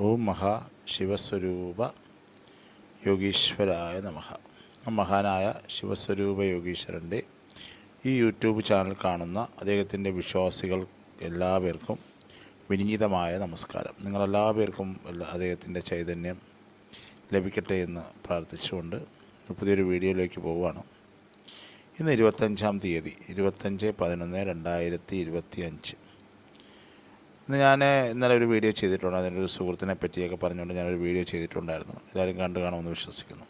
ഓം മഹാ ശിവസ്വരൂപ യോഗീശ്വരായ നമഃ. മഹാനായ ശിവസ്വരൂപ യോഗീശ്വരന്റെ ഈ യൂട്യൂബ് ചാനൽ കാണുന്ന അദ്ദേഹത്തിന്റെ വിശ്വാസികൾ എല്ലാവർക്കും വിനീതമായ നമസ്കാരം. നിങ്ങളെല്ലാവർക്കും അദ്ദേഹത്തിന്റെ ചൈതന്യം ലഭിക്കട്ടെ എന്ന് പ്രാർത്ഥിച്ചുകൊണ്ട് പുതിയൊരു വീഡിയോയിലേക്ക് പോവുകയാണ്. ഇന്ന് ഇരുപത്തഞ്ചാം തീയതി ഇരുപത്തഞ്ച് പതിനൊന്ന് രണ്ടായിരത്തി ഇരുപത്തി അഞ്ച് ഞാൻ ഇന്നലെ ഒരു വീഡിയോ ചെയ്തിട്ടുണ്ട്. അതിന്റെ ഒരു സുഹൃത്തിനെ പറ്റിയൊക്കെ പറഞ്ഞുകൊണ്ട് ഞാനൊരു വീഡിയോ ചെയ്തിട്ടുണ്ടായിരുന്നു. എല്ലാവരും കണ്ടു കാണുമെന്ന് വിശ്വസിക്കുന്നു.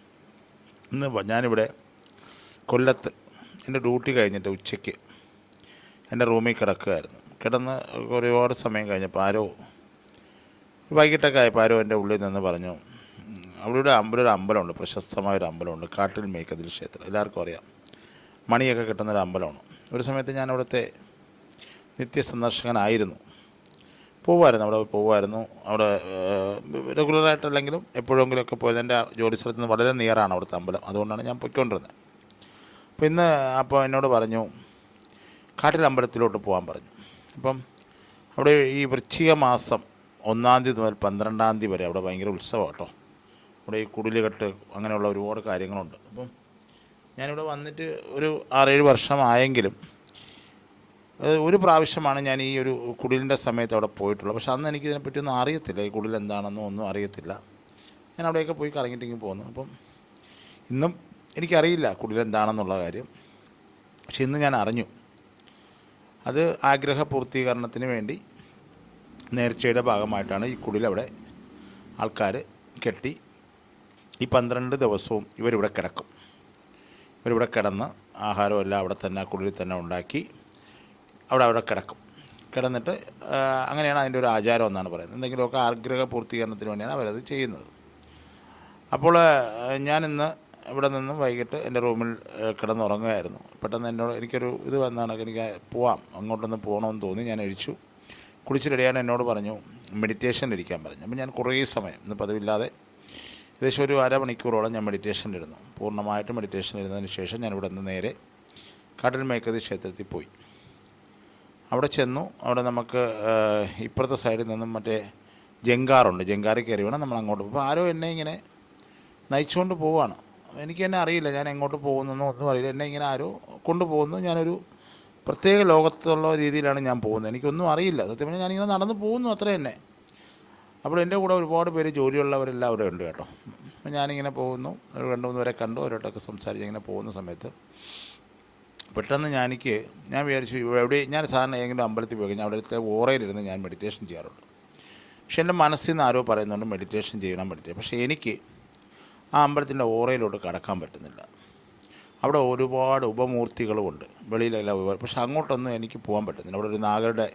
ഇന്ന് ഞാനിവിടെ കൊല്ലത്ത് എന്റെ ഡ്യൂട്ടി കഴിഞ്ഞിട്ട് ഉച്ചയ്ക്ക് എന്റെ റൂമിൽ കിടക്കുകയായിരുന്നു കിടന്ന് ഒരുപാട് സമയം കഴിഞ്ഞപ്പോൾ ആരോ വൈകിട്ടൊക്കെ ആയപ്പോൾ ആരോ എന്റെ ഉള്ളിൽ നിന്ന് പറഞ്ഞു അവിടെ അമ്പലം ഒരു അമ്പലമുണ്ട്. പ്രശസ്തമായ ഒരു അമ്പലമുണ്ട്. കാട്ടിൽ മേക്കതിൽ ക്ഷേത്രം എല്ലാവർക്കും അറിയാം. മണിയൊക്കെ കിട്ടുന്ന ഒരു അമ്പലമാണ്. ഒരു സമയത്ത് ഞാൻ അവിടുത്തെ നിത്യസന്ദർശകനായിരുന്നു. പോവുമായിരുന്നു അവിടെ പോവായിരുന്നു. അവിടെ റെഗുലറായിട്ടല്ലെങ്കിലും എപ്പോഴെങ്കിലുമൊക്കെ പോയത് എന്റെ ജോലി സ്ഥലത്ത് നിന്ന് വളരെ നിയറാണ് അവിടുത്തെ അമ്പലം. അതുകൊണ്ടാണ് ഞാൻ പൊയ്ക്കൊണ്ടിരുന്നത്. അപ്പോൾ ഇന്ന് അപ്പോൾ എന്നോട് പറഞ്ഞു കാട്ടിൽ അമ്പലത്തിലോട്ട് പോകാൻ പറഞ്ഞു. അപ്പം അവിടെ ഈ വൃശ്ചിക മാസം ഒന്നാം തീയതി മുതൽ പന്ത്രണ്ടാം തീയതി വരെ അവിടെ ഭയങ്കര ഉത്സവം കേട്ടോ. അവിടെ ഈ കുടിലുകെട്ട് അങ്ങനെയുള്ള ഒരുപാട് കാര്യങ്ങളുണ്ട്. അപ്പം ഞാനിവിടെ വന്നിട്ട് ഒരു ആറേഴ് വർഷമായെങ്കിലും ഒരു പ്രാവശ്യമാണ് ഞാൻ ഈ ഒരു കുടിലിന്റെ സമയത്ത് അവിടെ പോയിട്ടുള്ളത് പക്ഷെ അന്ന് എനിക്ക് ഇതിനെപ്പറ്റി ഒന്നും അറിയത്തില്ല. ഈ കുടിൽ എന്താണെന്നും ഒന്നും അറിയത്തില്ല. ഞാൻ അവിടെയൊക്കെ പോയി കറങ്ങിയിട്ടെങ്കിൽ പോകുന്നു അപ്പം ഇന്നും എനിക്കറിയില്ല കുടിൽ എന്താണെന്നുള്ള കാര്യം. പക്ഷെ ഇന്ന് ഞാൻ അറിഞ്ഞു. അത് ആഗ്രഹ പൂർത്തീകരണത്തിന് വേണ്ടി നേർച്ചയുടെ ഭാഗമായിട്ടാണ് ഈ കുടിൽ അവിടെ ആൾക്കാർ കെട്ടി ഈ പന്ത്രണ്ട് ദിവസവും ഇവരിവിടെ കിടക്കും. ഇവരിവിടെ കിടന്ന് ആഹാരമെല്ലാം അവിടെ തന്നെ ആ കുടിലിൽ തന്നെ ഉണ്ടാക്കി അവിടെ അവിടെ കിടക്കും. കിടന്നിട്ട് അങ്ങനെയാണ് അതിന്റെ ഒരു ആചാരം എന്നാണ് പറയുന്നത്. എന്തെങ്കിലുമൊക്കെ ആഗ്രഹ പൂർത്തീകരണത്തിന് വേണ്ടിയാണ് അവരത് ചെയ്യുന്നത്. അപ്പോൾ ഞാനിന്ന് ഇവിടെ നിന്നും വൈകിട്ട് എന്റെ റൂമിൽ കിടന്നുറങ്ങുകയായിരുന്നു. പെട്ടെന്ന് എന്നോട് എനിക്കൊരു ഇത് വന്നാണ് എനിക്ക് പോവാം അങ്ങോട്ടൊന്ന് പോകണമെന്ന് തോന്നി ഞാൻ അഴിച്ചു കുളിച്ച് റെഡിയാണ് എന്നോട് പറഞ്ഞു മെഡിറ്റേഷൻ ഇടിക്കാൻ പറഞ്ഞു. അപ്പോൾ ഞാൻ കുറേ സമയം ഇന്ന് പതിവില്ലാതെ ഏകദേശം ഒരു അരമണിക്കൂറോളം ഞാൻ മെഡിറ്റേഷനിലിരുന്നു പൂർണമായിട്ട് മെഡിറ്റേഷനിലിരുന്നതിന് ശേഷം ഞാൻ ഇവിടെ നിന്ന് നേരെ കടൽമേക്കതി മേക്കതി ക്ഷേത്രത്തിൽ പോയി അവിടെ ചെന്നു. അവിടെ നമുക്ക് ഇപ്പുറത്തെ സൈഡിൽ നിന്നും മറ്റേ ജങ്കാറുണ്ട് ജങ്കാറിൽ കയറി വേണം നമ്മൾ അങ്ങോട്ട്. പോകും അപ്പോൾ ആരോ എന്നെ ഇങ്ങനെ നയിച്ചുകൊണ്ട് പോവാണ്. എനിക്ക് തന്നെ അറിയില്ല ഞാൻ എങ്ങോട്ട് പോകുന്നതെന്നോ ഒന്നും അറിയില്ല. എന്നെ ഇങ്ങനെ ആരോ കൊണ്ടുപോകുന്നു. ഞാനൊരു പ്രത്യേക ലോകത്തുള്ള രീതിയിലാണ് ഞാൻ പോകുന്നത്. എനിക്കൊന്നും അറിയില്ല. സത്യം പറഞ്ഞാൽ ഞാനിങ്ങനെ നടന്നു പോകുന്നു അത്ര തന്നെ. അപ്പോൾ എന്റെ കൂടെ ഒരുപാട് പേര് ജോലിയുള്ളവരെല്ലാം അവിടെ ഉണ്ട് കേട്ടോ. ഞാനിങ്ങനെ പോകുന്നു. ഒരു രണ്ട് മൂന്ന് പേരെ കണ്ടു. അവരോട്ടൊക്കെ സംസാരിച്ച് ഇങ്ങനെ പോകുന്ന സമയത്ത്. പെട്ടെന്ന് ഞാനിക്ക് ഞാൻ വിചാരിച്ചു എവിടെ ഞാൻ സാധാരണ ഏതെങ്കിലും അമ്പലത്തിൽ പോയി കഴിഞ്ഞാൽ അവിടുത്തെ ഓറയിലിരുന്ന് ഞാൻ മെഡിറ്റേഷൻ ചെയ്യാറുണ്ട്. പക്ഷെ എന്റെ മനസ്സിൽ നിന്ന് ആരോ പറയുന്നുണ്ട് മെഡിറ്റേഷൻ ചെയ്യണം മെഡിറ്റേഷൻ പക്ഷേ എനിക്ക് ആ അമ്പലത്തിന്റെ ഓറയിലോട്ട് കടക്കാൻ പറ്റുന്നില്ല. അവിടെ ഒരുപാട് ഉപമൂർത്തികളുമുണ്ട് വെളിയിലെല്ലാം ഉപ പക്ഷെ അങ്ങോട്ടൊന്നും എനിക്ക് പോകാൻ പറ്റുന്നില്ല. അവിടെ ഒരു നാഗരുടെ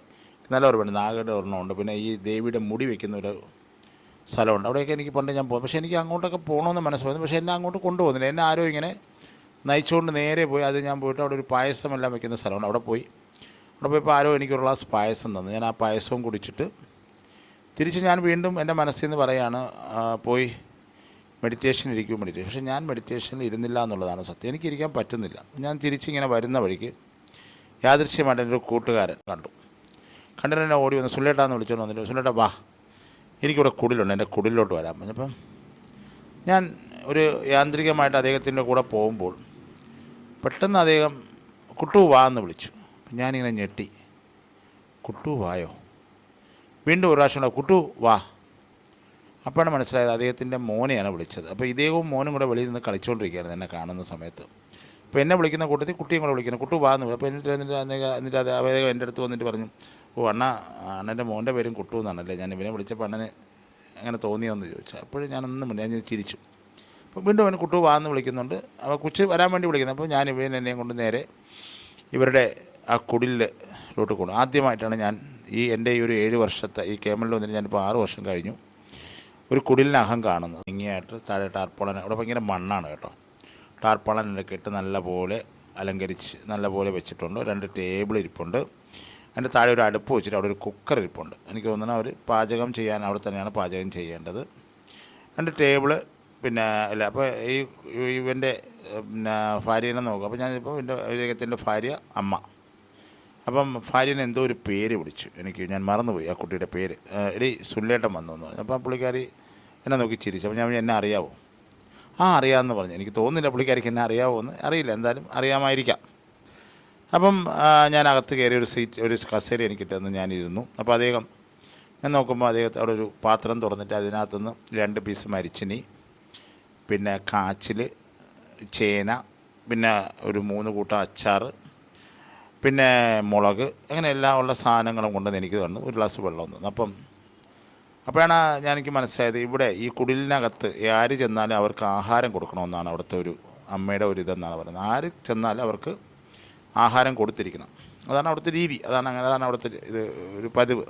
നല്ല ഓർമ്മയുണ്ട് നാഗരുടെ ഒരെണ്ണമുണ്ട് പിന്നെ ഈ ദേവിയുടെ മുടി വയ്ക്കുന്ന ഒരു സ്ഥലമുണ്ട്. അവിടെയൊക്കെ എനിക്ക് പണ്ട് ഞാൻ പോകും പക്ഷേ എനിക്ക് അങ്ങോട്ടൊക്കെ പോകണമെന്ന് മനസ്സിലായിരുന്നു പക്ഷേ എന്നെ അങ്ങോട്ട് കൊണ്ടുപോകുന്നില്ല. എന്നെ ആരോ ഇങ്ങനെ നയിച്ചുകൊണ്ട് നേരെ പോയി. അത് ഞാൻ പോയിട്ട് അവിടെ ഒരു പായസം എല്ലാം വയ്ക്കുന്ന സ്ഥലമുണ്ട് അവിടെ പോയി. അവിടെ പോയപ്പോൾ ആരോ എനിക്കൊരു ഗ്ലാസ് പായസം തന്നു. ഞാൻ ആ പായസവും കുടിച്ചിട്ട് തിരിച്ച് ഞാൻ വീണ്ടും എന്റെ മനസ്സിൽ നിന്ന് പറയാണ് പോയി മെഡിറ്റേഷൻ ഇരിക്കും മെഡിറ്റേഷൻ പക്ഷേ ഞാൻ മെഡിറ്റേഷനിൽ ഇരുന്നില്ല എന്നുള്ളതാണ് സത്യം. എനിക്കിരിക്കാൻ പറ്റുന്നില്ല. ഞാൻ തിരിച്ചിങ്ങനെ വരുന്ന വഴിക്ക് യാദൃശ്യമായിട്ട് എന്റെ ഒരു കൂട്ടുകാരൻ കണ്ടു. കണ്ടിട്ട് എന്നെ ഓടി വന്ന്. സുല്ലേട്ടാന്ന് വിളിച്ചോണ്ട് വന്നിട്ട് സുല്ലേട്ടാ വാ. എനിക്കിവിടെ കുടിലുണ്ട്. എന്റെ കുടിലോട്ട് വരാൻ പറഞ്ഞപ്പം ഞാൻ ഒരു യാന്ത്രികമായിട്ട് അദ്ദേഹത്തിന്റെ കൂടെ പോകുമ്പോൾ പെട്ടെന്ന് അദ്ദേഹം കുട്ടു വാ എന്ന് വിളിച്ചു. ഞാനിങ്ങനെ ഞെട്ടി. കുട്ടു വായോ? വീണ്ടും ഒരു പ്രാവശ്യം കുട്ടു വാ. അപ്പോഴാണ് മനസ്സിലായത് അദ്ദേഹത്തിന്റെ മോനെയാണ് വിളിച്ചത്. അപ്പോൾ ഇദ്ദേഹവും മോനും കൂടെ വെളിയിൽ നിന്ന് കളിച്ചുകൊണ്ടിരിക്കുകയാണ് എന്നെ കാണുന്ന സമയത്ത്. അപ്പോൾ എന്നെ വിളിക്കുന്ന കൂട്ടത്തിൽ കുട്ടിയും കൂടെ വിളിക്കുന്നു. കുട്ടു വാ എന്ന്. അപ്പോൾ എന്നിട്ട് എന്നിട്ട് എന്നിട്ട് അത് അദ്ദേഹം എന്റെ അടുത്ത് വന്നിട്ട് പറഞ്ഞു ഓ അണ്ണ അണ്ണന്റെ മോന്റെ പേരും കുട്ടു എന്നാണല്ലേ? ഞാൻ ഇവനെ വിളിച്ചപ്പോൾ അണ്ണന് അങ്ങനെ തോന്നിയോന്ന് ചോദിച്ചു. അപ്പോഴും ഞാനൊന്നും ഞാൻ ചിരിച്ചു. അപ്പോൾ വീണ്ടും അവൻ കുട്ടു വാന്ന് വിളിക്കുന്നുണ്ട്. അപ്പോൾ കുച്ച് വരാൻ വേണ്ടി വിളിക്കുന്നത് അപ്പോൾ ഞാൻ ഇവൻ എന്നെയും കൊണ്ട് നേരെ ഇവരുടെ ആ കുടിലോട്ട് കൊണ്ടു. ആദ്യമായിട്ടാണ് ഞാൻ ഈ എന്റെ ഈ ഒരു ഏഴ് വർഷത്തെ ഈ കേമലിൽ വന്നിട്ട് ഞാനിപ്പോൾ ആറ് വർഷം കഴിഞ്ഞു ഒരു കുടിലിനകം കാണുന്നത്. ഇങ്ങനെയായിട്ട് താഴെ ടാർപ്പോളൻ അവിടെ ഭയങ്കര മണ്ണാണ് കേട്ടോ. ടാർപ്പോളനൊക്കെ ഇട്ട് നല്ലപോലെ അലങ്കരിച്ച് നല്ലപോലെ വെച്ചിട്ടുണ്ട്. രണ്ട് ടേബിൾ ഇരിപ്പുണ്ട്. അതിന്റെ താഴെ ഒരു അടുപ്പ് വെച്ചിട്ട് അവിടെ ഒരു കുക്കർ ഇരിപ്പുണ്ട്. എനിക്ക് തോന്നുന്നത് അവർ പാചകം ചെയ്യാൻ അവിടെ തന്നെയാണ് പാചകം ചെയ്യേണ്ടത്. രണ്ട് ടേബിൾ പിന്നെ അല്ല അപ്പോൾ ഈ ഇവന്റെ പിന്നെ ഭാര്യനെ നോക്കും അപ്പോൾ ഞാനിപ്പോൾ എന്റെ അദ്ദേഹത്തിന്റെ ഭാര്യ അമ്മ. അപ്പം ഭാര്യനെ എന്തോ ഒരു പേര് വിളിച്ചു. എനിക്ക് ഞാൻ മറന്നുപോയി ആ കുട്ടിയുടെ പേര്. എടി സുല്ലേട്ടൻ വന്നു എന്ന് പറഞ്ഞു. അപ്പം പുള്ളിക്കാരി എന്നെ നോക്കി ചിരിച്ചു. അപ്പോൾ ഞാൻ എന്നെ അറിയാവോ? ആ അറിയാമെന്ന് പറഞ്ഞു. എനിക്ക് തോന്നുന്നില്ല പുള്ളിക്കാരിക്ക് എന്നെ അറിയാവോ എന്ന് അറിയില്ല. എന്തായാലും അറിയാമായിരിക്കാം. അപ്പം ഞാൻ അകത്ത് കയറി ഒരു സീറ്റ് ഒരു കസേര എനിക്ക് ഇട്ടെന്ന് ഞാനിരുന്നു. അപ്പോൾ അദ്ദേഹം ഞാൻ നോക്കുമ്പോൾ അദ്ദേഹത്തെ അവിടെ ഒരു പാത്രം തുറന്നിട്ട് അതിനകത്തുനിന്ന് രണ്ട് പീസ് മരിച്ചിനി. പിന്നെ കാച്ചിൽ ചേന പിന്നെ ഒരു മൂന്ന് കൂട്ടം അച്ചാർ പിന്നെ മുളക് അങ്ങനെ എല്ലാം ഉള്ള സാധനങ്ങളും കൊണ്ടുവന്ന് എനിക്ക് തന്നു. ഒരു ഗ്ലാസ് വെള്ളം തന്നു. അപ്പം അപ്പോഴാണ് ഞാൻ എനിക്ക് മനസ്സിലായത് ഇവിടെ ഈ കുടിലിനകത്ത് ആര് ചെന്നാലും അവർക്ക് ആഹാരം കൊടുക്കണമെന്നാണ് അവിടുത്തെ ഒരു അമ്മയുടെ ഒരു ഇതെന്നാണ് പറയുന്നത്. ആര് ചെന്നാലും അവർക്ക് ആഹാരം കൊടുത്തിരിക്കണം. അതാണ് അവിടുത്തെ രീതി. അതാണ് അങ്ങനെ അതാണ് അവിടുത്തെ ഇത് ഒരു പതിവ്.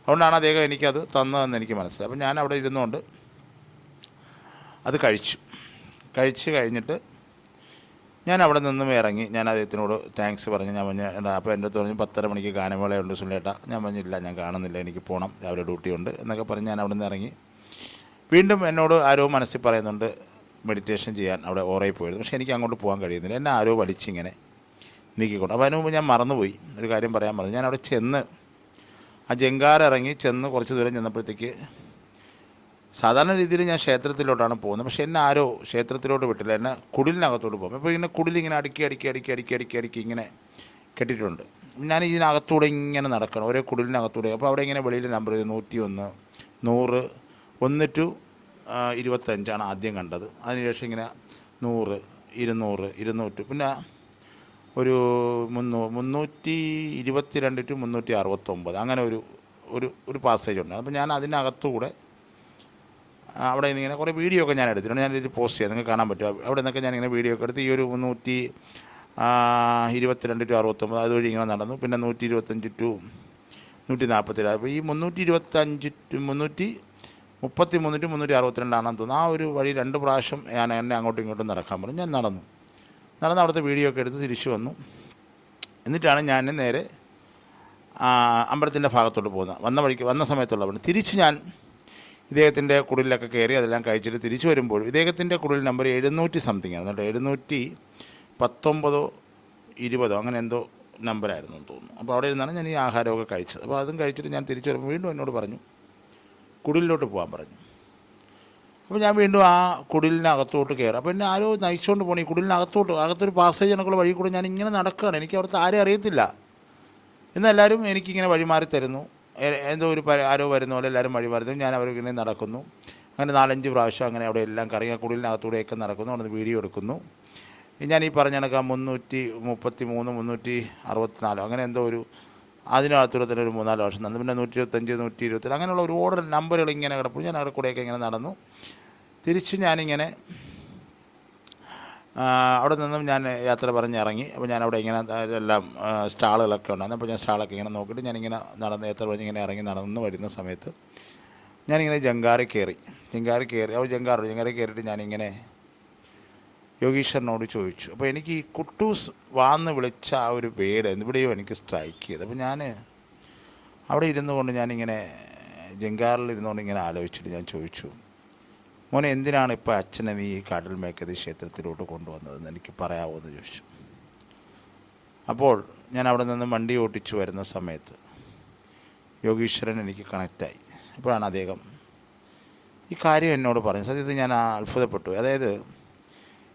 അതുകൊണ്ടാണ് അദ്ദേഹം എനിക്കത് തന്നതെന്ന് എനിക്ക് മനസ്സിലായി. അപ്പം ഞാൻ അവിടെ ഇരുന്നുകൊണ്ട് അത് കഴിച്ചു. കഴിച്ച് കഴിഞ്ഞിട്ട് ഞാൻ അവിടെ നിന്നും ഇറങ്ങി. ഞാൻ അദ്ദേഹത്തിനോട് താങ്ക്സ് പറഞ്ഞു. ഞാൻ പറഞ്ഞു എടാ അപ്പോൾ എന്റെ അടുത്ത് പറഞ്ഞു പത്തര മണിക്ക് ഗാനമേളയുണ്ട് സുലേട്ടാ ഞാൻ പറഞ്ഞില്ല ഞാൻ കാണുന്നില്ല. എനിക്ക് പോകണം രാവിലെ ഡ്യൂട്ടി ഉണ്ട്. എന്നൊക്കെ പറഞ്ഞ് ഞാൻ അവിടെ നിന്ന് ഇറങ്ങി. വീണ്ടും എന്നോട് ആരോ മനസ്സിൽ പറയുന്നുണ്ട് മെഡിറ്റേഷൻ ചെയ്യാൻ അവിടെ ഓറയിൽ പോയിരുന്നു. പക്ഷേ എനിക്ക് അങ്ങോട്ട് പോകാൻ കഴിയുന്നില്ല. എന്നെ ആരോ വലിച്ചിങ്ങനെ നീക്കിക്കൊണ്ട്. അപ്പോൾ അതിന് മുമ്പ് ഞാൻ മറന്നുപോയി. ഒരു കാര്യം പറയാൻ പറഞ്ഞു ഞാൻ അവിടെ ചെന്ന് ആ ജങ്കാർ ഇറങ്ങി ചെന്ന് കുറച്ച് ദൂരം ചെന്നപ്പോഴത്തേക്ക് സാധാരണ രീതിയിൽ ഞാൻ ക്ഷേത്രത്തിലോട്ടാണ് പോകുന്നത്. പക്ഷേ എന്നെ ആരോ ക്ഷേത്രത്തിലോട്ട് വിട്ടില്ല. എന്നെ കുടിലിനകത്തോട്ട് പോകും. അപ്പോൾ ഇങ്ങനെ കുടിലിങ്ങനെ അടുക്കി അടുക്കി അടുക്കി അടുക്കി അടുക്കി അടുക്കി ഇങ്ങനെ കെട്ടിയിട്ടുണ്ട്. ഞാൻ ഇതിനകത്തൂടെ ഇങ്ങനെ നടക്കണം. ഓരോ കുടിലിനകത്തൂടെ. അപ്പോൾ അവിടെ ഇങ്ങനെ വെളിയിൽ നമ്പർ നൂറ്റി ഒന്ന് നൂറ് ഒന്ന് ടു ഇരുപത്തഞ്ചാണ് ആദ്യം കണ്ടത്. അതിനുശേഷം ഇങ്ങനെ നൂറ് ഇരുന്നൂറ് ഇരുന്നൂറ്റ് പിന്നെ ഒരു മുന്നൂ മുന്നൂറ്റി ഇരുപത്തി രണ്ട് ടു മുന്നൂറ്റി അറുപത്തൊമ്പത്. അങ്ങനെ ഒരു ഒരു ഒരു പാസേജ് ഉണ്ട്. അപ്പോൾ ഞാൻ അതിനകത്തുകൂടെ അവിടെ നിന്ന് ഇങ്ങനെ കുറേ വീഡിയോ ഒക്കെ ഞാൻ എടുത്തിട്ടുണ്ട്. ഞാനിത് പോസ്റ്റ് ചെയ്യാം. നിങ്ങൾക്ക് കാണാൻ പറ്റും. അവിടെ നിന്നൊക്കെ ഞാനിങ്ങനെ വീഡിയോ ഒക്കെ എടുത്ത് ഈ ഒരു നൂറ്റി ഇരുപത്തിരണ്ട് ടു അറുപത്തൊമ്പത് അതുവഴി ഇങ്ങനെ നടന്നു. പിന്നെ നൂറ്റി ഇരുപത്തഞ്ച് ടു നൂറ്റി നാൽപ്പത്തേഴ് അപ്പോൾ ഈ മുന്നൂറ്റി ഇരുപത്തഞ്ച് ടു മുന്നൂറ്റി മുപ്പത്തി മൂന്ന് ടു മുന്നൂറ്റി അറുപത്തിരണ്ടാണെന്ന് തോന്നുന്നു. ആ ഒരു വഴി രണ്ട് പ്രാവശ്യം ഞാൻ എന്നെ അങ്ങോട്ടും ഇങ്ങോട്ടും നടക്കാൻ പറഞ്ഞു. ഞാൻ നടന്നു. നടന്ന് അവിടുത്തെ വീഡിയോ ഒക്കെ എടുത്ത് തിരിച്ചു വന്നു. എന്നിട്ടാണ് ഞാൻ നേരെ അമ്പലത്തിന്റെ ഭാഗത്തോട്ട് പോകുന്നത്. വന്ന വഴിക്ക് വന്ന സമയത്തുള്ള പണി തിരിച്ച് ഞാൻ ഇദ്ദേഹത്തിന്റെ കുടിലൊക്കെ കയറി അതെല്ലാം കഴിച്ചിട്ട് തിരിച്ചു വരുമ്പോൾ ഇദ്ദേഹത്തിന്റെ കുടിൽ നമ്പർ എഴുന്നൂറ്റി സംതിങ് ആയിരുന്നു കേട്ടോ. എഴുന്നൂറ്റി പത്തൊമ്പതോ ഇരുപതോ അങ്ങനെ എന്തോ നമ്പറായിരുന്നു എന്ന് തോന്നുന്നു. അപ്പോൾ അവിടെ ഇരുന്നാണ് ഞാൻ ഈ ആഹാരമൊക്കെ കഴിച്ചത്. അപ്പോൾ അതും കഴിച്ചിട്ട് ഞാൻ തിരിച്ചു വരുമ്പോൾ വീണ്ടും എന്നോട് പറഞ്ഞു കുടിലിലോട്ട് പോകാൻ പറഞ്ഞു. അപ്പോൾ ഞാൻ വീണ്ടും ആ കുടിലിനകത്തോട്ട് കയറും. അപ്പോൾ എന്നെ ആരോ നയിച്ചുകൊണ്ട് പോകണം ഈ കുടിലിനകത്തോട്ട് അകത്തൊരു പാസേജ് കണക്കുള്ള വഴി കൂടെ ഞാൻ ഇങ്ങനെ നടക്കുകയാണ്. എനിക്ക് അവിടുത്തെ ആരെയും അറിയത്തില്ല. എന്നെല്ലാവരും എനിക്കിങ്ങനെ വഴിമാറി തരുന്നു. എന്തോ ഒരു ആരോ വരുന്ന പോലെ എല്ലാവരും വഴി തരും ഞാൻ അവരിങ്ങനെ നടക്കുന്നു. അങ്ങനെ നാലഞ്ച് പ്രാവശ്യം അങ്ങനെ അവിടെ എല്ലാം കറങ്ങി ആ കുടിലിനകത്തൂടെയൊക്കെ നടക്കുന്നു അവിടെ നിന്ന് വീഡിയോ എടുക്കുന്നു. ഞാൻ ഈ പറഞ്ഞ കണക്ക് മുന്നൂറ്റി മുപ്പത്തി മൂന്ന് മുന്നൂറ്റി അറുപത്തിനാലോ അങ്ങനെ എന്തോ ഒരു അതിനകത്തൂടെ തന്നെ ഒരു മൂന്നാൽ വർഷം നടന്നു. പിന്നെ നൂറ്റി ഇരുപത്തഞ്ച് നൂറ്റി ഇരുപത്തി അങ്ങനെയുള്ള ഒരുപാട് നമ്പറുകൾ ഇങ്ങനെ കിടപ്പും ഞാൻ അവിടെ കൂടെയൊക്കെ ഇങ്ങനെ നടന്നു. തിരിച്ച് ഞാനിങ്ങനെ അവിടെ നിന്നും ഞാൻ യാത്ര പറഞ്ഞ് ഇറങ്ങി. അപ്പോൾ ഞാൻ അവിടെ ഇങ്ങനെ എല്ലാം സ്റ്റാളുകളൊക്കെ ഉണ്ടായിരുന്നു. അപ്പോൾ ഞാൻ സ്റ്റാളൊക്കെ ഇങ്ങനെ നോക്കിയിട്ട് ഞാനിങ്ങനെ നടന്ന് യാത്ര പറഞ്ഞ് ഇങ്ങനെ ഇറങ്ങി നടന്ന് വരുന്ന സമയത്ത് ഞാനിങ്ങനെ ജങ്കാറി കയറി. ജങ്കാറി കയറി അപ്പോൾ ജങ്കാറ് ജങ്കാറി കയറിയിട്ട് ഞാനിങ്ങനെ യോഗീശ്വരനോട് ചോദിച്ചു. അപ്പോൾ എനിക്ക് ഈ കുട്ടൂസ് വാന്ന് വിളിച്ച ആ ഒരു പേര് എവിടെയോ എനിക്ക് സ്ട്രൈക്ക് ചെയ്ത്. അപ്പോൾ ഞാൻ അവിടെ ഇരുന്നു കൊണ്ട് ഞാനിങ്ങനെ ജങ്കാറിൽ ഇരുന്നുകൊണ്ട് ഇങ്ങനെ ആലോചിച്ചിട്ട് ഞാൻ ചോദിച്ചു. മോനെ എന്തിനാണ് ഇപ്പോൾ അച്ഛനെ ഈ കടൽ മേക്കതി ക്ഷേത്രത്തിലോട്ട് കൊണ്ടുവന്നതെന്ന് എനിക്ക് പറയാമോ എന്ന് ചോദിച്ചു. അപ്പോൾ ഞാൻ അവിടെ നിന്ന് വണ്ടി ഓട്ടിച്ചു വരുന്ന സമയത്ത് യോഗീശ്വരൻ എനിക്ക് കണക്റ്റായി അപ്പോഴാണ് അദ്ദേഹം ഈ കാര്യം എന്നോട് പറഞ്ഞു സത്യത്തിൽ ഞാൻ അത്ഭുതപ്പെട്ടു. അതായത്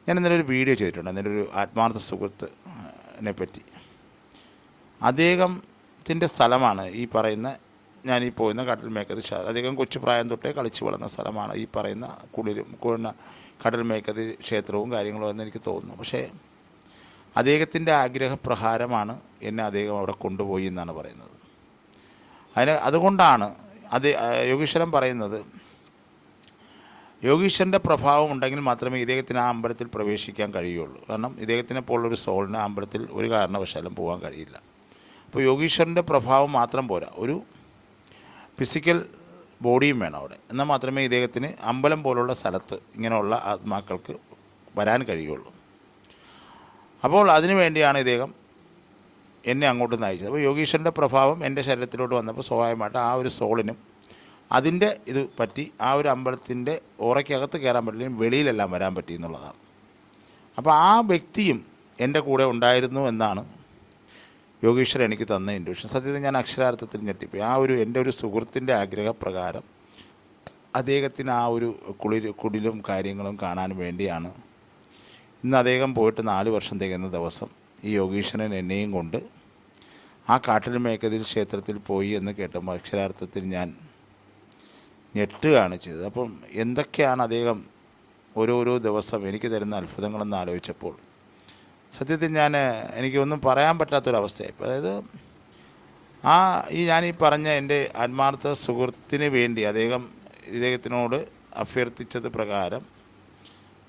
ഞാൻ ഇന്നലെ ഒരു വീഡിയോ ചെയ്തിട്ടുണ്ട് അതിന്റെ ഒരു ആത്മാർത്ഥ സുഹൃത്തിനെ പറ്റി. അദ്ദേഹത്തിന്റെ സ്ഥലമാണ് ഈ പറയുന്ന ഞാൻ ഈ പോയിരുന്ന കടൽ മേക്കതി ശാല അധികം കൊച്ചു പ്രായം തൊട്ടേ കളിച്ചു വളർന്ന സ്ഥലമാണ് ഈ പറയുന്ന കുളിരും കുഴന്ന കടൽ മേക്കതി ക്ഷേത്രവും കാര്യങ്ങളും എന്ന് എനിക്ക് തോന്നുന്നു. പക്ഷേ അദ്ദേഹത്തിന്റെ ആഗ്രഹപ്രകാരമാണ് എന്നെ അദ്ദേഹം അവിടെ കൊണ്ടുപോയി എന്നാണ് പറയുന്നത്. അതിന് അതുകൊണ്ടാണ് അത് യോഗീശ്വരൻ പറയുന്നത് യോഗീശ്വരന്റെ പ്രഭാവം ഉണ്ടെങ്കിൽ മാത്രമേ ഇദ്ദേഹത്തിന് ആ അമ്പലത്തിൽ പ്രവേശിക്കാൻ കഴിയുള്ളൂ. കാരണം ഇദ്ദേഹത്തിനെ പോലുള്ളൊരു സോളിന് അമ്പലത്തിൽ ഒരു കാരണവശാലും പോകാൻ കഴിയില്ല. അപ്പോൾ യോഗീശ്വരന്റെ പ്രഭാവം മാത്രം പോരാ. ഒരു ഫിസിക്കൽ ബോഡിയും വേണം അവിടെ. എന്നാൽ മാത്രമേ ഇദ്ദേഹത്തിന് അമ്പലം പോലുള്ള സ്ഥലത്ത് ഇങ്ങനെയുള്ള ആത്മാക്കൾക്ക് വരാൻ കഴിയുള്ളൂ. അപ്പോൾ അതിനു വേണ്ടിയാണ് ഇദ്ദേഹം എന്നെ അങ്ങോട്ട് നയിച്ചത് അപ്പോൾ യോഗീശ്വരന്റെ പ്രഭാവം എന്റെ ശരീരത്തിലോട്ട് വന്നപ്പോൾ സ്വാഭാവികമായിട്ട് ആ ഒരു സോളിനും അതിന്റെ ഇത് പറ്റി ആ ഒരു അമ്പലത്തിന്റെ ഓറയ്ക്കകത്ത് കയറാൻ പറ്റില്ലെങ്കിൽ വെളിയിലെല്ലാം വരാൻ പറ്റി എന്നുള്ളതാണ്. അപ്പോൾ ആ വ്യക്തിയും എന്റെ കൂടെ ഉണ്ടായിരുന്നു എന്നാണ് യോഗീശ്വരൻ എനിക്ക് തന്ന ഇൻഡ്യൂഷൻ സത്യത്തിൽ ഞാൻ അക്ഷരാർത്ഥത്തിൽ ഞെട്ടിപ്പോയി. ആ ഒരു എന്റെ ഒരു സുഹൃത്തിന്റെ ആഗ്രഹപ്രകാരം അദ്ദേഹത്തിന് ആ ഒരു കുളിർ കുടിലും കാര്യങ്ങളും കാണാൻ വേണ്ടിയാണ്. ഇന്ന് അദ്ദേഹം പോയിട്ട് നാല് വർഷം തികയുന്ന ദിവസം ഈ യോഗീശ്വരൻ എന്നെയും കൊണ്ട് ആ കാട്ടിൽ മേക്കതിൽ ക്ഷേത്രത്തിൽ പോയി എന്ന് കേട്ടപ്പോൾ അക്ഷരാർത്ഥത്തിൽ ഞാൻ ഞെട്ടുകയാണ് ചെയ്തത്. അപ്പം എന്തൊക്കെയാണ് അദ്ദേഹം ഓരോരോ ദിവസം എനിക്ക് തരുന്ന അത്ഭുതങ്ങളെന്ന് ആലോചിച്ചപ്പോൾ സത്യത്തിൽ ഞാൻ എനിക്കൊന്നും പറയാൻ പറ്റാത്തൊരവസ്ഥയായി അതായത് ആ ഈ ഞാൻ ഈ പറഞ്ഞ എന്റെ ആത്മാർത്ഥ സുഹൃത്തിന് വേണ്ടി അദ്ദേഹം ഇദ്ദേഹത്തിനോട് അഭ്യർത്ഥിച്ചത് പ്രകാരം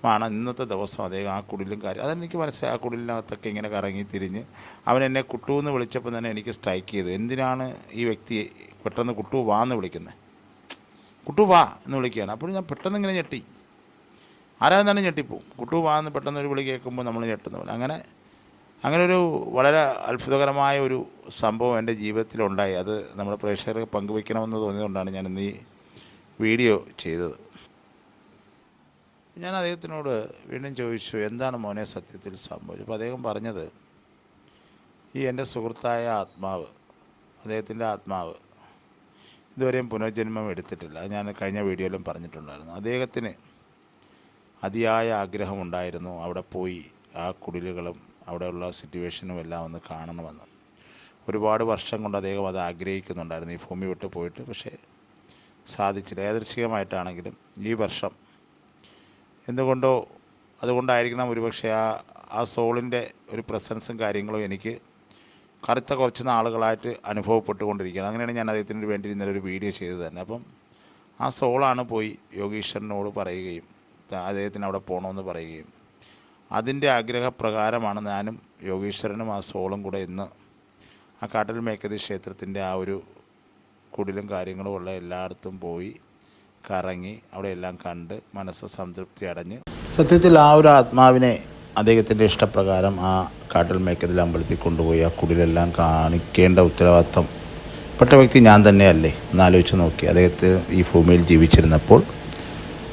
ആണ് ഇന്നത്തെ ദിവസം അദ്ദേഹം ആ കുടിലും കാര്യം. അതെനിക്ക് മനസ്സിലായി ആ കുടിലിനകത്തൊക്കെ ഇങ്ങനെ കറങ്ങി തിരിഞ്ഞ് അവൻ എന്നെ കുട്ടുവെന്ന് വിളിച്ചപ്പോൾ തന്നെ എനിക്ക് സ്ട്രൈക്ക് ചെയ്തു. എന്തിനാണ് ഈ വ്യക്തി പെട്ടെന്ന് കുട്ടു വാ എന്ന് വിളിക്കുന്നത്? കുട്ടു വാ എന്ന് വിളിക്കുകയാണ്. അപ്പോൾ ഞാൻ പെട്ടെന്ന് ഇങ്ങനെ ഞെട്ടി. ആരാണെന്നാലും ഞെട്ടിപ്പോവും. കുട്ടു പെട്ടെന്ന് ഒരു വിളി കേൾക്കുമ്പോൾ നമ്മൾ ഞെട്ടുന്ന പോലെ. അങ്ങനെ അങ്ങനെ ഒരു വളരെ അത്ഭുതകരമായ ഒരു സംഭവം എന്റെ ജീവിതത്തിലുണ്ടായി. അത് നമ്മുടെ പ്രേക്ഷകർക്ക് പങ്കുവയ്ക്കണമെന്ന് തോന്നിയതുകൊണ്ടാണ് ഞാൻ ഇന്ന് ഈ വീഡിയോ ചെയ്തത്. ഞാൻ അദ്ദേഹത്തിനോട് വീണ്ടും ചോദിച്ചു എന്താണ് മോനെ സത്യത്തിൽ സംഭവിച്ചത്? അപ്പോൾ അദ്ദേഹം പറഞ്ഞത് ഈ എന്റെ സുഹൃത്തായ ആത്മാവ് അദ്ദേഹത്തിന്റെ ആത്മാവ് ഇതുവരെയും പുനർജന്മം എടുത്തിട്ടില്ല. ഞാൻ കഴിഞ്ഞ വീഡിയോയിലും പറഞ്ഞിട്ടുണ്ടായിരുന്നു. അദ്ദേഹത്തിന് അതിയായ ആഗ്രഹമുണ്ടായിരുന്നു. അവിടെ പോയി ആ കുടിലുകളും അവിടെയുള്ള സിറ്റുവേഷനും എല്ലാം ഒന്ന് കാണണമെന്ന്. ഒരുപാട് വർഷം കൊണ്ട് അദ്ദേഹം അത് ആഗ്രഹിക്കുന്നുണ്ടായിരുന്നു. ഈ ഭൂമി വിട്ട് പോയിട്ട് പക്ഷേ സാധിച്ചില്ല. യാദൃശ്ചികമായിട്ടാണെങ്കിലും ഈ വർഷം എന്തുകൊണ്ടോ അതുകൊണ്ടായിരിക്കണം ഒരുപക്ഷെ ആ ആ സോളിന്റെ ഒരു പ്രസൻസും കാര്യങ്ങളും എനിക്ക് കറുത്ത കുറച്ച് നാളുകളായിട്ട് അനുഭവപ്പെട്ടുകൊണ്ടിരിക്കുകയാണ്. അങ്ങനെയാണ് ഞാൻ അദ്ദേഹത്തിന് വേണ്ടി ഇന്നലെ ഒരു വീഡിയോ ചെയ്തു തന്നെ. അപ്പം ആ സോളാണ് പോയി യോഗീശ്വരനോട് പറയുകയും അദ്ദേഹത്തിന് അവിടെ പോകണമെന്ന് പറയുകയും. അതിന്റെ ആഗ്രഹപ്രകാരമാണ് ഞാനും യോഗീശ്വരനും ആ സോളും കൂടെ ഇന്ന് ആ കാട്ടിൽ മേക്കതി ക്ഷേത്രത്തിന്റെ ആ ഒരു കുടിലും കാര്യങ്ങളും ഉള്ള എല്ലായിടത്തും പോയി കറങ്ങി അവിടെ എല്ലാം കണ്ട് മനസ്സ് സംതൃപ്തി അടഞ്ഞ്. സത്യത്തിൽ ആ ഒരു ആത്മാവിനെ അദ്ദേഹത്തിന്റെ ഇഷ്ടപ്രകാരം ആ കാട്ടിൽ മേക്കതിൽ അമ്പലത്തിൽ കൊണ്ടുപോയി ആ കുടിലെല്ലാം കാണിക്കേണ്ട ഉത്തരവാദിത്വം പെട്ട വ്യക്തി ഞാൻ തന്നെയല്ലേ? എന്നാലോചിച്ച് നോക്കി. അദ്ദേഹത്തെ ഈ ഭൂമിയിൽ ജീവിച്ചിരുന്നപ്പോൾ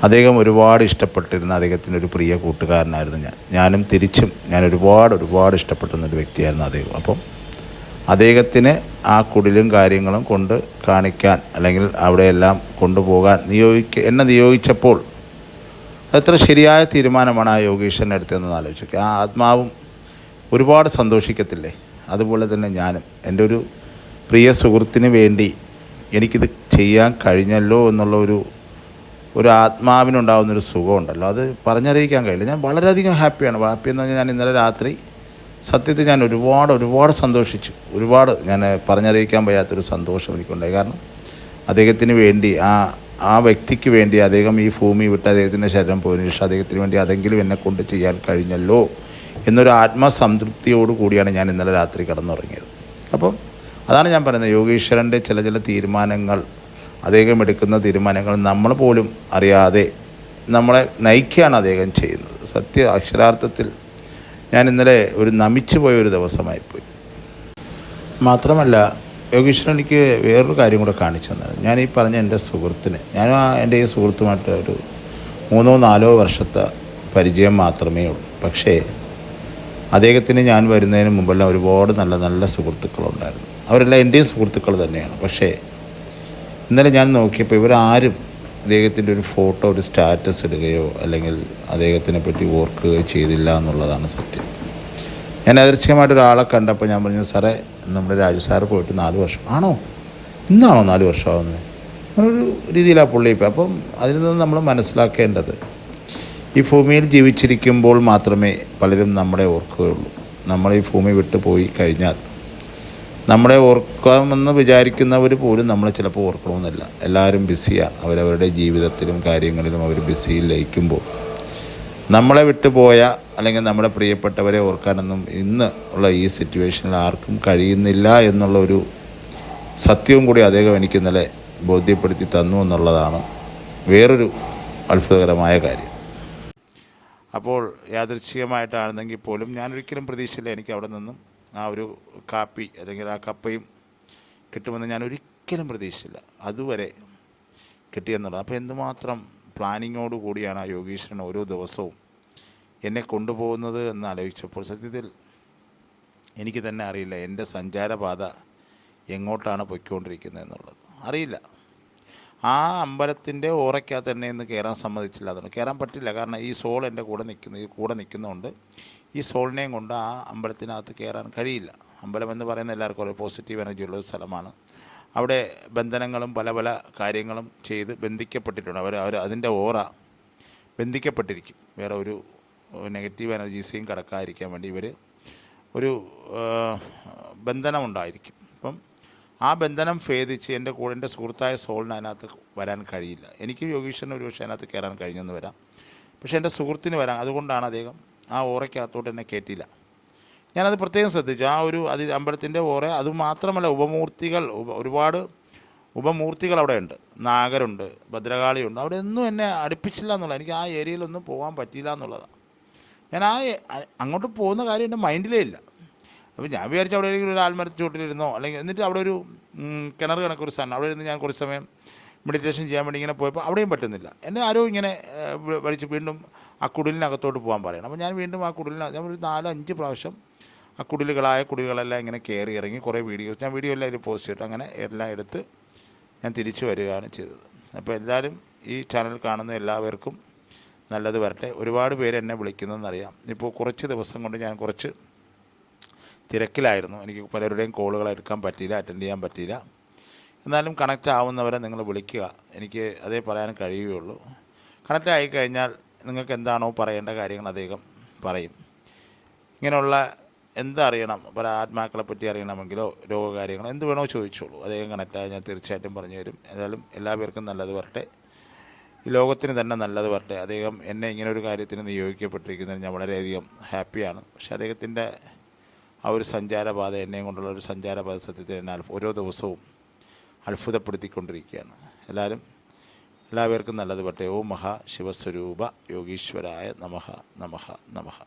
അദ്ദേഹം ഒരുപാട് ഇഷ്ടപ്പെട്ടിരുന്ന അദ്ദേഹത്തിന്റെ ഒരു പ്രിയ കൂട്ടുകാരനായിരുന്നു ഞാൻ. ഞാനും തിരിച്ചും ഞാൻ ഒരുപാട് ഒരുപാട് ഇഷ്ടപ്പെട്ടുന്ന ഒരു വ്യക്തിയായിരുന്നു അദ്ദേഹം. അപ്പം അദ്ദേഹത്തിന് ആ കുടിലും കാര്യങ്ങളും കൊണ്ട് കാണിക്കാൻ അല്ലെങ്കിൽ അവിടെയെല്ലാം കൊണ്ടുപോകാൻ നിയോഗിക്ക എന്നെ നിയോഗിച്ചപ്പോൾ അത്ര ശരിയായ തീരുമാനമാണ് ആ യോഗീശ്വരൻ എടുത്തതെന്ന് ആലോചിക്കുക ആ ആത്മാവും ഒരുപാട് സന്തോഷിക്കത്തില്ലേ? അതുപോലെ തന്നെ ഞാനും എന്റെ ഒരു പ്രിയ സുഹൃത്തിന് വേണ്ടി എനിക്കിത് ചെയ്യാൻ കഴിഞ്ഞല്ലോ എന്നുള്ള ഒരു ഒരു ആത്മാവിനുണ്ടാകുന്നൊരു സുഖമുണ്ടല്ലോ. അത് പറഞ്ഞറിയിക്കാൻ കഴിയില്ല. ഞാൻ വളരെയധികം ഹാപ്പിയാണ്. ഹാപ്പി എന്ന് പറഞ്ഞാൽ ഞാൻ ഇന്നലെ രാത്രി സത്യത്തിൽ ഞാൻ ഒരുപാട് ഒരുപാട് സന്തോഷിച്ചു. ഒരുപാട് ഞാൻ പറഞ്ഞറിയിക്കാൻ വയ്യാത്തൊരു സന്തോഷം എനിക്കുണ്ടായി. കാരണം അദ്ദേഹത്തിന് വേണ്ടി ആ ആ വ്യക്തിക്ക് വേണ്ടി അദ്ദേഹം ഈ ഭൂമി വിട്ട് അദ്ദേഹത്തിന്റെ ശരീരം പോയതിനു ശേഷം അദ്ദേഹത്തിന് വേണ്ടി അതെങ്കിലും എന്നെ കൊണ്ട് ചെയ്യാൻ കഴിഞ്ഞല്ലോ എന്നൊരു ആത്മസംതൃപ്തിയോട് കൂടിയാണ് ഞാൻ ഇന്നലെ രാത്രി കിടന്നുറങ്ങിയത്. അപ്പം അതാണ് ഞാൻ പറയുന്നത്. യോഗീശ്വരന്റെ ചില ചില തീരുമാനങ്ങൾ അദ്ദേഹം എടുക്കുന്ന തീരുമാനങ്ങൾ നമ്മൾ പോലും അറിയാതെ നമ്മളെ നയിക്കുകയാണ് അദ്ദേഹം ചെയ്യുന്നത്. സത്യ അക്ഷരാർത്ഥത്തിൽ ഞാൻ ഇന്നലെ ഒരു നമിച്ചു പോയ ഒരു ദിവസമായിപ്പോയി. മാത്രമല്ല യോഗീശ്വരൻ എനിക്ക് വേറൊരു കാര്യം കൂടെ കാണിച്ചു തന്നത് ഞാൻ ഈ പറഞ്ഞ എന്റെ സുഹൃത്തിന് ഞാൻ എന്റെ ഈ സുഹൃത്തുമായിട്ട് ഒരു മൂന്നോ നാലോ വർഷത്തെ പരിചയം മാത്രമേ ഉള്ളൂ. പക്ഷേ അദ്ദേഹത്തിന് ഞാൻ വരുന്നതിന് മുമ്പെല്ലാം ഒരുപാട് നല്ല നല്ല സുഹൃത്തുക്കളുണ്ടായിരുന്നു. അവരെല്ലാം എന്റെയും സുഹൃത്തുക്കൾ തന്നെയാണ്. പക്ഷേ ഇന്നലെ ഞാൻ നോക്കിയപ്പോൾ ഇവരാരും അദ്ദേഹത്തിന്റെ ഒരു ഫോട്ടോ ഒരു സ്റ്റാറ്റസ് ഇടുകയോ അല്ലെങ്കിൽ അദ്ദേഹത്തിനെ പറ്റി ഓർക്കുകയോ ചെയ്തില്ല എന്നുള്ളതാണ് സത്യം. ഞാൻ അദൃശ്യമായിട്ട് ഒരാളെ കണ്ടപ്പോൾ ഞാൻ പറഞ്ഞു സാറേ നമ്മുടെ രാജു സാറ് പോയിട്ട് നാല് വർഷം ആണോ? ഇന്നാണോ നാല് വർഷമാവുന്നത് അങ്ങനൊരു രീതിയിലാണ് പുള്ളി ഇപ്പം. അപ്പം അതിൽ നിന്ന് നമ്മൾ മനസ്സിലാക്കേണ്ടത് ഈ ഭൂമിയിൽ ജീവിച്ചിരിക്കുമ്പോൾ മാത്രമേ പലരും നമ്മളെ ഓർക്കുകയുള്ളൂ. നമ്മൾ ഈ ഭൂമി വിട്ടു പോയി കഴിഞ്ഞാൽ നമ്മളെ ഓർക്കാമെന്ന് വിചാരിക്കുന്നവർ പോലും നമ്മളെ ചിലപ്പോൾ ഓർക്കണമെന്നില്ല. എല്ലാവരും ബിസിയാണ് അവരവരുടെ ജീവിതത്തിലും കാര്യങ്ങളിലും അവർ ബിസിയിൽ ലയിക്കുമ്പോൾ. നമ്മളെ വിട്ടുപോയ അല്ലെങ്കിൽ നമ്മുടെ പ്രിയപ്പെട്ടവരെ ഓർക്കാനൊന്നും ഇന്ന് ഉള്ള ഈ സിറ്റുവേഷനിൽ ആർക്കും കഴിയുന്നില്ല എന്നുള്ള ഒരു സത്യവും കൂടി അദ്ദേഹം എനിക്ക് ഇന്നലെ ബോധ്യപ്പെടുത്തി തന്നു എന്നുള്ളതാണ് വേറൊരു അത്ഭുതകരമായ കാര്യം. അപ്പോൾ യാദൃശ്ചികമായിട്ടാണെന്നെങ്കിൽ പോലും ഞാൻ ഒരിക്കലും പ്രതീക്ഷയില്ല എനിക്ക് അവിടെ നിന്നും ആ ഒരു കാപ്പി അല്ലെങ്കിൽ ആ കപ്പയും കിട്ടുമെന്ന് ഞാൻ ഒരിക്കലും പ്രതീക്ഷിച്ചില്ല. അതുവരെ കിട്ടിയെന്നുള്ളത്. അപ്പോൾ എന്തുമാത്രം പ്ലാനിങ്ങോട് കൂടിയാണ് ആ യോഗീശ്വരൻ ഓരോ ദിവസവും എന്നെ കൊണ്ടുപോകുന്നത് എന്ന് ആലോചിച്ചപ്പോൾ സത്യത്തിൽ എനിക്ക് തന്നെ അറിയില്ല എന്റെ സഞ്ചാരപാത എങ്ങോട്ടാണ് പൊയ്ക്കൊണ്ടിരിക്കുന്നത് എന്നുള്ളത്. അറിയില്ല. ആ അമ്പലത്തിന്റെ ഓറയ്ക്കകത്ത് തന്നെ ഇന്ന് കയറാൻ സമ്മതിച്ചില്ല അതുകൊണ്ട് കയറാൻ പറ്റില്ല. കാരണം ഈ സോൾ എന്റെ കൂടെ നിൽക്കുന്നു ഈ കൂടെ നിൽക്കുന്നതുകൊണ്ട് ഈ സോളിനെയും കൊണ്ട് ആ അമ്പലത്തിനകത്ത് കയറാൻ കഴിയില്ല. അമ്പലം എന്ന് പറയുന്ന എല്ലാവർക്കും ഒരു പോസിറ്റീവ് എനർജി ഉള്ള ഒരു സ്ഥലമാണ്. അവിടെ ബന്ധനങ്ങളും പല പല കാര്യങ്ങളും ചെയ്ത് ബന്ധിക്കപ്പെട്ടിട്ടുണ്ട്. അവർ അവർ അതിന്റെ ഓറ ബന്ധിക്കപ്പെട്ടിരിക്കും. വേറെ ഒരു നെഗറ്റീവ് എനർജീസേയും കടക്കാതിരിക്കാൻ വേണ്ടി ഇവർ ഒരു ബന്ധനമുണ്ടായിരിക്കും. ആ ബന്ധനം ഭേദിച്ച് എന്റെ കൂടെ എന്റെ സുഹൃത്തായ സോളിന് അതിനകത്ത് വരാൻ കഴിയില്ല. എനിക്ക് യോഗീശ്വരന് ഒരു പക്ഷേ അതിനകത്ത് കയറാൻ കഴിഞ്ഞെന്ന് വരാം. പക്ഷേ എന്റെ സുഹൃത്തിന് വരാം അതുകൊണ്ടാണ് അദ്ദേഹം ആ ഓറയ്ക്കകത്തോട്ട് എന്നെ കയറ്റിയില്ല. ഞാനത് പ്രത്യേകം ശ്രദ്ധിച്ചു. ആ ഒരു അതി അമ്പലത്തിന്റെ ഓറ അത് മാത്രമല്ല ഉപമൂർത്തികൾ ഉപ ഒരുപാട് ഉപമൂർത്തികൾ അവിടെ ഉണ്ട്. നാഗരുണ്ട് ഭദ്രകാളിയുണ്ട്. അവിടെ ഒന്നും എന്നെ അടുപ്പിച്ചില്ല എന്നുള്ളത് എനിക്ക് ആ ഏരിയയിലൊന്നും പോകാൻ പറ്റിയില്ല എന്നുള്ളതാണ്. ഞാൻ ആ അങ്ങോട്ട് പോകുന്ന കാര്യം എന്റെ മൈൻഡിലേ ഇല്ല. അപ്പോൾ ഞാൻ വിചാരിച്ചു അവിടെ ഒരു ആൽമരത്ത് ചുവട്ടിലിരുന്നോ അല്ലെങ്കിൽ എന്നിട്ട് അവിടെ ഒരു കിണർ കണക്കൊരു സ്ഥലം അവിടെ ഇരുന്ന് ഞാൻ കുറച്ച് സമയം മെഡിറ്റേഷൻ ചെയ്യാൻ വേണ്ടി ഇങ്ങനെ പോയപ്പോൾ അവിടെയും പറ്റുന്നില്ല. എന്നെ ആരോ ഇങ്ങനെ വലിച്ച് വീണ്ടും ആ കുടിലിനകത്തോട്ട് പോകാൻ പറയണം. അപ്പോൾ ഞാൻ വീണ്ടും ആ കുടിലിന് ഞാൻ ഒരു നാലോ അഞ്ച് പ്രാവശ്യം ആ കുടിലുകളായ കുടിലുകളെല്ലാം ഇങ്ങനെ കയറി ഇറങ്ങി കുറേ വീഡിയോസ് ഞാൻ വീഡിയോ എല്ലാം അതിൽ പോസ്റ്റ് ചെയ്തിട്ട് അങ്ങനെ എല്ലാം എടുത്ത് ഞാൻ തിരിച്ചു വരികയാണ് ചെയ്തത്. അപ്പോൾ എല്ലാവരും ഈ ചാനൽ കാണുന്ന എല്ലാവർക്കും നല്ലത് വരട്ടെ. ഒരുപാട് പേര് എന്നെ വിളിക്കുന്നതെന്നറിയാം ഇപ്പോൾ കുറച്ച് ദിവസം കൊണ്ട് ഞാൻ കുറച്ച് തിരക്കിലായിരുന്നു. എനിക്ക് പലരുടെയും കോളുകൾ എടുക്കാൻ പറ്റിയില്ല അറ്റൻഡ് ചെയ്യാൻ പറ്റിയില്ല. എന്നാലും കണക്റ്റ് ആവുന്നവരെ നിങ്ങൾ വിളിക്കുക. എനിക്ക് അതേ പറയാൻ കഴിയുകയുള്ളൂ. കണക്റ്റ് ആയിക്കഴിഞ്ഞാൽ നിങ്ങൾക്ക് എന്താണോ പറയേണ്ട കാര്യങ്ങൾ അദ്ദേഹം പറയും. ഇങ്ങനെയുള്ള എന്തറിയണം പല ആത്മാക്കളെ പറ്റി അറിയണമെങ്കിലോ രോഗകാര്യങ്ങളോ എന്ത് വേണോ ചോദിച്ചോളൂ. അദ്ദേഹം കണക്റ്റായി ഞാൻ തീർച്ചയായിട്ടും പറഞ്ഞു തരും. ഏതായാലും എല്ലാവർക്കും നല്ലത് വരട്ടെ. ഈ ലോകത്തിന് തന്നെ നല്ലത് വരട്ടെ. അദ്ദേഹം എന്നെ ഇങ്ങനെ ഒരു കാര്യത്തിന് നിയോഗിക്കപ്പെട്ടിരിക്കുന്നതിന് ഞാൻ വളരെയധികം ഹാപ്പിയാണ് പക്ഷേ അദ്ദേഹത്തിന്റെ ആ ഒരു സഞ്ചാരപാത എന്നെയും കൊണ്ടുള്ള ഒരു സഞ്ചാരപാത സത്യത്തിൽ എന്നെ ഓരോ ദിവസവും അത്ഭുതപ്പെടുത്തിക്കൊണ്ടിരിക്കുകയാണ്. എല്ലാവരും എല്ലാവർക്കും നല്ലത് പട്ടേ ഓ മഹാ ശിവസ്വരൂപ യോഗീശ്വരായ നമഹ നമഹ നമഃ